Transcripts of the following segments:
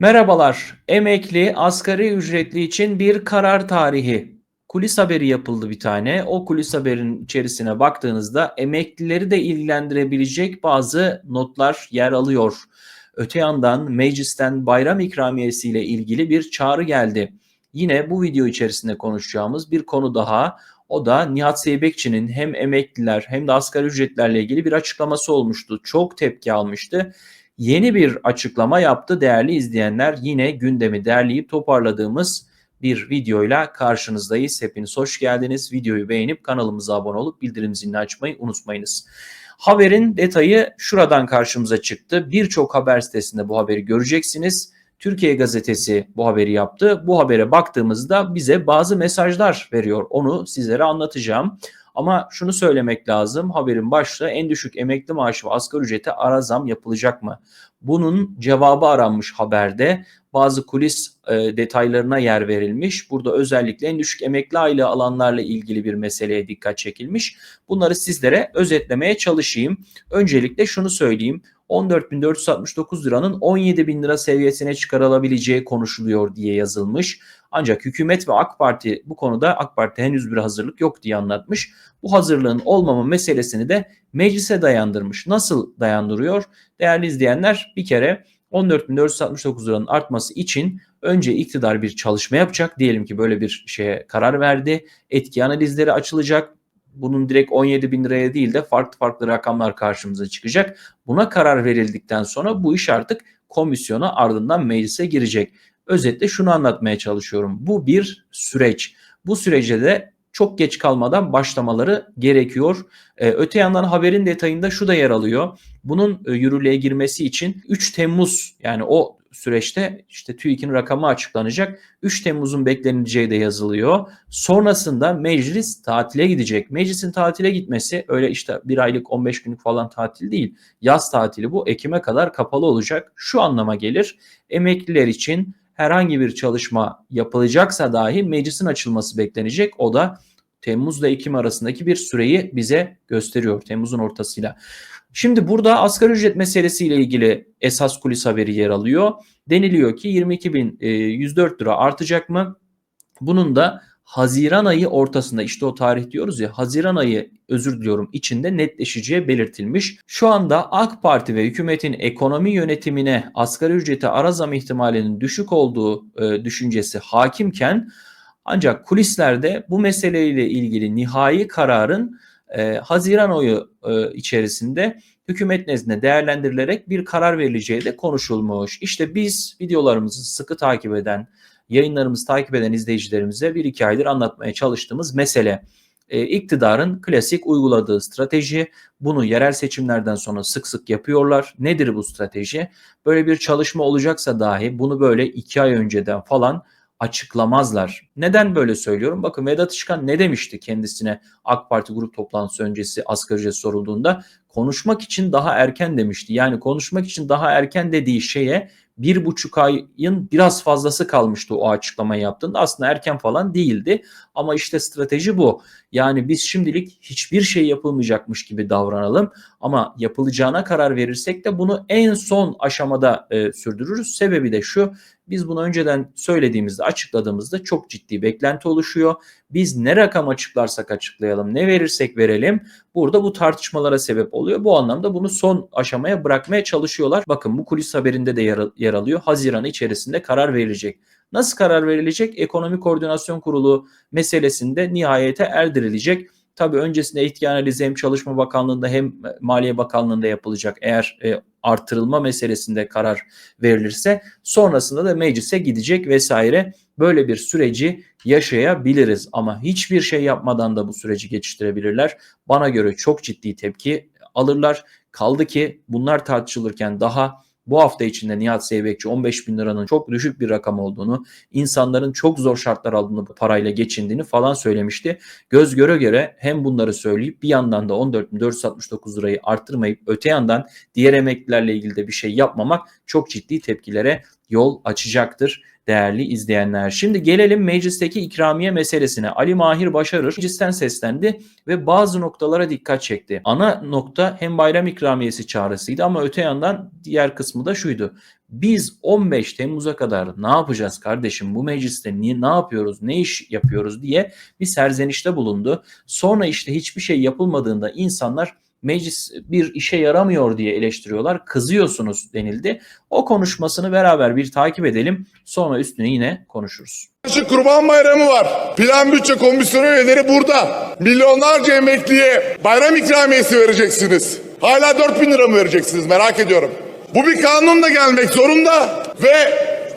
Merhabalar. Emekli, asgari ücretli için bir karar tarihi. Kulis haberi yapıldı bir tane. O kulis haberin içerisine baktığınızda emeklileri de ilgilendirebilecek bazı notlar yer alıyor. Öte yandan meclisten bayram ikramiyesiyle ilgili bir çağrı geldi. Yine bu video içerisinde konuşacağımız bir konu daha. O da Nihat Seybekçi'nin hem emekliler hem de asgari ücretlerle ilgili bir açıklaması olmuştu. Çok tepki almıştı yeni bir açıklama yaptı değerli izleyenler. Yine gündemi derleyip toparladığımız bir videoyla karşınızdayız. Hepiniz hoş geldiniz. Videoyu beğenip kanalımıza abone olup bildirim zilini açmayı unutmayınız. Haberin detayı şuradan karşımıza çıktı. Birçok haber sitesinde bu haberi göreceksiniz. Türkiye Gazetesi bu haberi yaptı. Bu habere baktığımızda bize bazı mesajlar veriyor. Onu sizlere anlatacağım. Ama şunu söylemek lazım. Haberin başlığı en düşük emekli maaşı ve asgari ücrete ara zam yapılacak mı? Bunun cevabı aranmış haberde. Bazı kulis e, detaylarına yer verilmiş. Burada özellikle en düşük emekli aylığı alanlarla ilgili bir meseleye dikkat çekilmiş. Bunları sizlere özetlemeye çalışayım. Öncelikle şunu söyleyeyim. 14.469 liranın 17.000 lira seviyesine çıkarılabileceği konuşuluyor diye yazılmış. Ancak hükümet ve AK Parti bu konuda AK Parti henüz bir hazırlık yok diye anlatmış. Bu hazırlığın olmama meselesini de meclise dayandırmış. Nasıl dayandırıyor? Değerli izleyenler bir kere 14.469 liranın artması için önce iktidar bir çalışma yapacak. Diyelim ki böyle bir şeye karar verdi. Etki analizleri açılacak bunun direkt 17 bin liraya değil de farklı farklı rakamlar karşımıza çıkacak. Buna karar verildikten sonra bu iş artık komisyona ardından meclise girecek. Özetle şunu anlatmaya çalışıyorum. Bu bir süreç. Bu sürece de çok geç kalmadan başlamaları gerekiyor. Ee, öte yandan haberin detayında şu da yer alıyor. Bunun e, yürürlüğe girmesi için 3 Temmuz yani o süreçte işte TÜİK'in rakamı açıklanacak. 3 Temmuz'un bekleneceği de yazılıyor. Sonrasında meclis tatile gidecek. Meclisin tatile gitmesi öyle işte bir aylık 15 günlük falan tatil değil. Yaz tatili bu Ekim'e kadar kapalı olacak. Şu anlama gelir. Emekliler için herhangi bir çalışma yapılacaksa dahi meclisin açılması beklenecek. O da Temmuz ile Ekim arasındaki bir süreyi bize gösteriyor. Temmuz'un ortasıyla. Şimdi burada asgari ücret meselesiyle ilgili esas kulis haberi yer alıyor. Deniliyor ki 22.104 e, lira artacak mı? Bunun da Haziran ayı ortasında işte o tarih diyoruz ya Haziran ayı özür diliyorum içinde netleşeceği belirtilmiş. Şu anda AK Parti ve hükümetin ekonomi yönetimine asgari ücrete ara zam ihtimalinin düşük olduğu e, düşüncesi hakimken ancak kulislerde bu meseleyle ilgili nihai kararın e, Haziran ayı e, içerisinde hükümet nezdinde değerlendirilerek bir karar verileceği de konuşulmuş. İşte biz videolarımızı sıkı takip eden, yayınlarımızı takip eden izleyicilerimize bir iki aydır anlatmaya çalıştığımız mesele. E, iktidarın klasik uyguladığı strateji bunu yerel seçimlerden sonra sık sık yapıyorlar. Nedir bu strateji? Böyle bir çalışma olacaksa dahi bunu böyle iki ay önceden falan açıklamazlar. Neden böyle söylüyorum? Bakın Vedat Işkan ne demişti kendisine AK Parti grup toplantısı öncesi asgari ücret sorulduğunda? Konuşmak için daha erken demişti. Yani konuşmak için daha erken dediği şeye bir buçuk ayın biraz fazlası kalmıştı o açıklamayı yaptığında. Aslında erken falan değildi ama işte strateji bu. Yani biz şimdilik hiçbir şey yapılmayacakmış gibi davranalım ama yapılacağına karar verirsek de bunu en son aşamada e, sürdürürüz. Sebebi de şu biz bunu önceden söylediğimizde açıkladığımızda çok ciddi beklenti oluşuyor. Biz ne rakam açıklarsak açıklayalım ne verirsek verelim burada bu tartışmalara sebep oluyor. Bu anlamda bunu son aşamaya bırakmaya çalışıyorlar. Bakın bu kulis haberinde de yer, alıyor. Haziran içerisinde karar verilecek. Nasıl karar verilecek? Ekonomi Koordinasyon Kurulu meselesinde nihayete erdirilecek. Tabii öncesinde etki analizi hem Çalışma Bakanlığı'nda hem Maliye Bakanlığı'nda yapılacak. Eğer e, artırılma meselesinde karar verilirse sonrasında da meclise gidecek vesaire. Böyle bir süreci yaşayabiliriz ama hiçbir şey yapmadan da bu süreci geçiştirebilirler. Bana göre çok ciddi tepki alırlar. Kaldı ki bunlar tartışılırken daha bu hafta içinde Nihat Zeybekçi 15 bin liranın çok düşük bir rakam olduğunu, insanların çok zor şartlar aldığını parayla geçindiğini falan söylemişti. Göz göre göre hem bunları söyleyip bir yandan da 14.469 lirayı arttırmayıp öte yandan diğer emeklilerle ilgili de bir şey yapmamak çok ciddi tepkilere yol açacaktır değerli izleyenler. Şimdi gelelim meclisteki ikramiye meselesine. Ali Mahir Başarır meclisten seslendi ve bazı noktalara dikkat çekti. Ana nokta hem bayram ikramiyesi çağrısıydı ama öte yandan diğer kısmı da şuydu. Biz 15 Temmuz'a kadar ne yapacağız kardeşim bu mecliste niye, ne yapıyoruz ne iş yapıyoruz diye bir serzenişte bulundu. Sonra işte hiçbir şey yapılmadığında insanlar meclis bir işe yaramıyor diye eleştiriyorlar. Kızıyorsunuz denildi. O konuşmasını beraber bir takip edelim. Sonra üstüne yine konuşuruz. Şu Kurban Bayramı var. Plan Bütçe Komisyonu üyeleri burada. Milyonlarca emekliye bayram ikramiyesi vereceksiniz. Hala 4 bin lira mı vereceksiniz merak ediyorum. Bu bir kanunla gelmek zorunda ve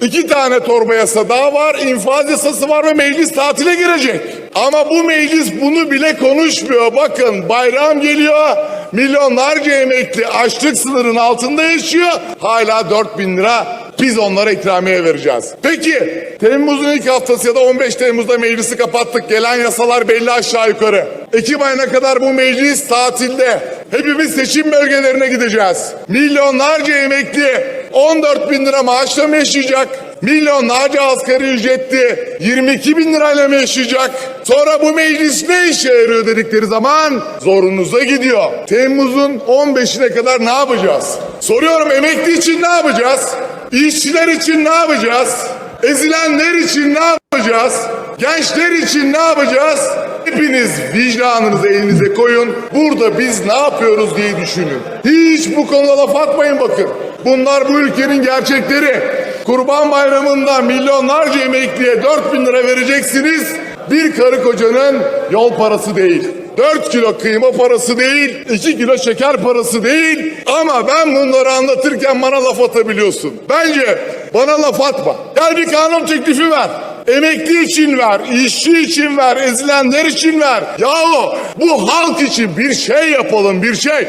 iki tane torba yasa daha var. infaz yasası var ve meclis tatile girecek. Ama bu meclis bunu bile konuşmuyor. Bakın bayram geliyor. Milyonlarca emekli açlık sınırının altında yaşıyor. Hala 4 bin lira biz onlara ikramiye vereceğiz. Peki Temmuz'un ilk haftası ya da 15 Temmuz'da meclisi kapattık. Gelen yasalar belli aşağı yukarı. Ekim ayına kadar bu meclis tatilde. Hepimiz seçim bölgelerine gideceğiz. Milyonlarca emekli 14 bin lira maaşla mı yaşayacak? Milyonlarca asgari ücretli 22 bin lirayla mı yaşayacak? Sonra bu meclis ne işe yarıyor dedikleri zaman zorunuza gidiyor. Temmuz'un 15'ine kadar ne yapacağız? Soruyorum emekli için ne yapacağız? İşçiler için ne yapacağız? Ezilenler için ne yapacağız? Gençler için ne yapacağız? Hepiniz vicdanınızı elinize koyun. Burada biz ne yapıyoruz diye düşünün. Hiç bu konuda laf atmayın bakın. Bunlar bu ülkenin gerçekleri. Kurban bayramında milyonlarca emekliye 4 bin lira vereceksiniz. Bir karı kocanın yol parası değil. 4 kilo kıyma parası değil, 2 kilo şeker parası değil. Ama ben bunları anlatırken bana laf atabiliyorsun. Bence bana laf atma. Gel bir kanun teklifi ver. Emekli için ver, işçi için ver, ezilenler için ver. Yahu bu halk için bir şey yapalım, bir şey.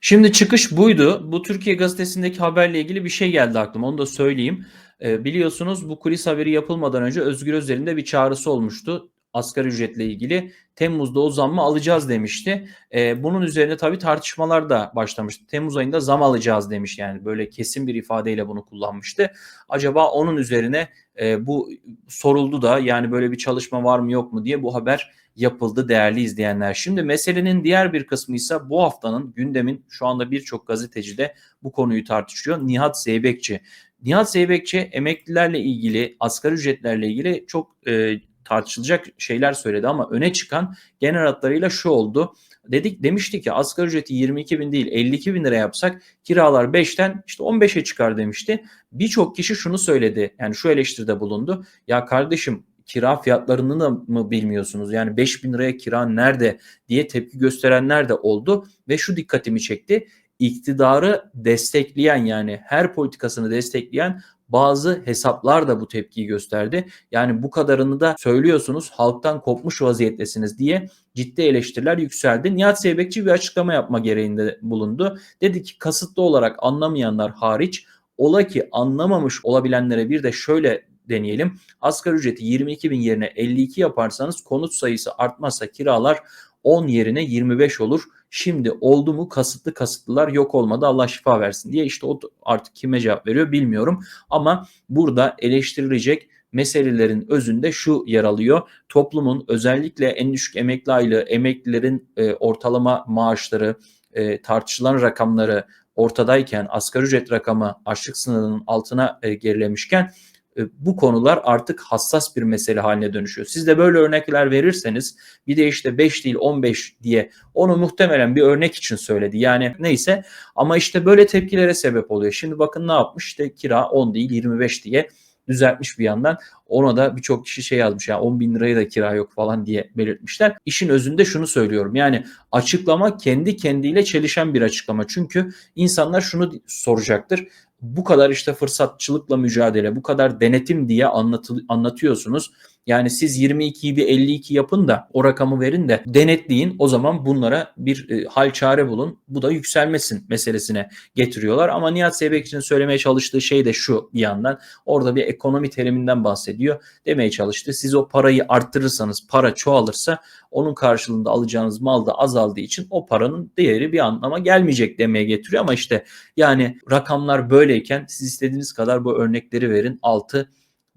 Şimdi çıkış buydu. Bu Türkiye Gazetesi'ndeki haberle ilgili bir şey geldi aklıma. Onu da söyleyeyim. Ee, biliyorsunuz bu kulis haberi yapılmadan önce Özgür Özel'in de bir çağrısı olmuştu. Asgari ücretle ilgili Temmuz'da o zammı alacağız demişti. Ee, bunun üzerine tabii tartışmalar da başlamıştı. Temmuz ayında zam alacağız demiş yani böyle kesin bir ifadeyle bunu kullanmıştı. Acaba onun üzerine e, bu soruldu da yani böyle bir çalışma var mı yok mu diye bu haber yapıldı değerli izleyenler. Şimdi meselenin diğer bir kısmı ise bu haftanın gündemin şu anda birçok gazeteci de bu konuyu tartışıyor. Nihat Zeybekçi. Nihat Zeybekçi emeklilerle ilgili, asgari ücretlerle ilgili çok e, tartışılacak şeyler söyledi ama öne çıkan genel hatlarıyla şu oldu. Dedik demişti ki asgari ücreti 22 bin değil 52 bin lira yapsak kiralar 5'ten işte 15'e çıkar demişti. Birçok kişi şunu söyledi yani şu eleştiride bulundu. Ya kardeşim kira fiyatlarını da mı bilmiyorsunuz? Yani 5 bin liraya kira nerede diye tepki gösterenler de oldu ve şu dikkatimi çekti. İktidarı destekleyen yani her politikasını destekleyen bazı hesaplar da bu tepkiyi gösterdi. Yani bu kadarını da söylüyorsunuz halktan kopmuş vaziyettesiniz diye ciddi eleştiriler yükseldi. Nihat Zeybekçi bir açıklama yapma gereğinde bulundu. Dedi ki kasıtlı olarak anlamayanlar hariç ola ki anlamamış olabilenlere bir de şöyle deneyelim. Asgari ücreti 22 bin yerine 52 yaparsanız konut sayısı artmazsa kiralar 10 yerine 25 olur. Şimdi oldu mu kasıtlı kasıtlılar yok olmadı Allah şifa versin diye işte o artık kime cevap veriyor bilmiyorum. Ama burada eleştirilecek meselelerin özünde şu yer alıyor. Toplumun özellikle en düşük emekli aylığı, emeklilerin e, ortalama maaşları, e, tartışılan rakamları ortadayken asgari ücret rakamı açlık sınırının altına e, gerilemişken bu konular artık hassas bir mesele haline dönüşüyor. Siz de böyle örnekler verirseniz bir de işte 5 değil 15 diye onu muhtemelen bir örnek için söyledi. Yani neyse ama işte böyle tepkilere sebep oluyor. Şimdi bakın ne yapmış işte kira 10 değil 25 diye düzeltmiş bir yandan. Ona da birçok kişi şey yazmış yani 10 bin liraya da kira yok falan diye belirtmişler. İşin özünde şunu söylüyorum yani açıklama kendi kendiyle çelişen bir açıklama. Çünkü insanlar şunu soracaktır bu kadar işte fırsatçılıkla mücadele, bu kadar denetim diye anlatı, anlatıyorsunuz. Yani siz 22'yi bir 52 yapın da o rakamı verin de denetleyin. O zaman bunlara bir e, hal çare bulun. Bu da yükselmesin meselesine getiriyorlar. Ama Nihat Zeybekçi'nin söylemeye çalıştığı şey de şu bir yandan. Orada bir ekonomi teriminden bahsediyor. Demeye çalıştı. Siz o parayı arttırırsanız, para çoğalırsa onun karşılığında alacağınız mal da azaldığı için o paranın değeri bir anlama gelmeyecek demeye getiriyor. Ama işte yani rakamlar böyleyken siz istediğiniz kadar bu örnekleri verin. Altı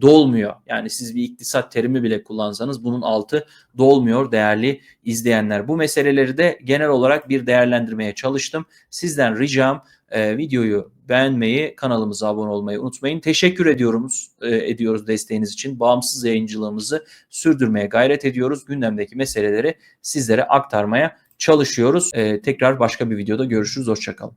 dolmuyor. Yani siz bir iktisat terimi bile kullansanız bunun altı dolmuyor değerli izleyenler. Bu meseleleri de genel olarak bir değerlendirmeye çalıştım. Sizden ricam E, videoyu beğenmeyi, kanalımıza abone olmayı unutmayın. Teşekkür ediyoruz, e, ediyoruz desteğiniz için. Bağımsız yayıncılığımızı sürdürmeye gayret ediyoruz. Gündemdeki meseleleri sizlere aktarmaya çalışıyoruz. E, tekrar başka bir videoda görüşürüz. Hoşçakalın.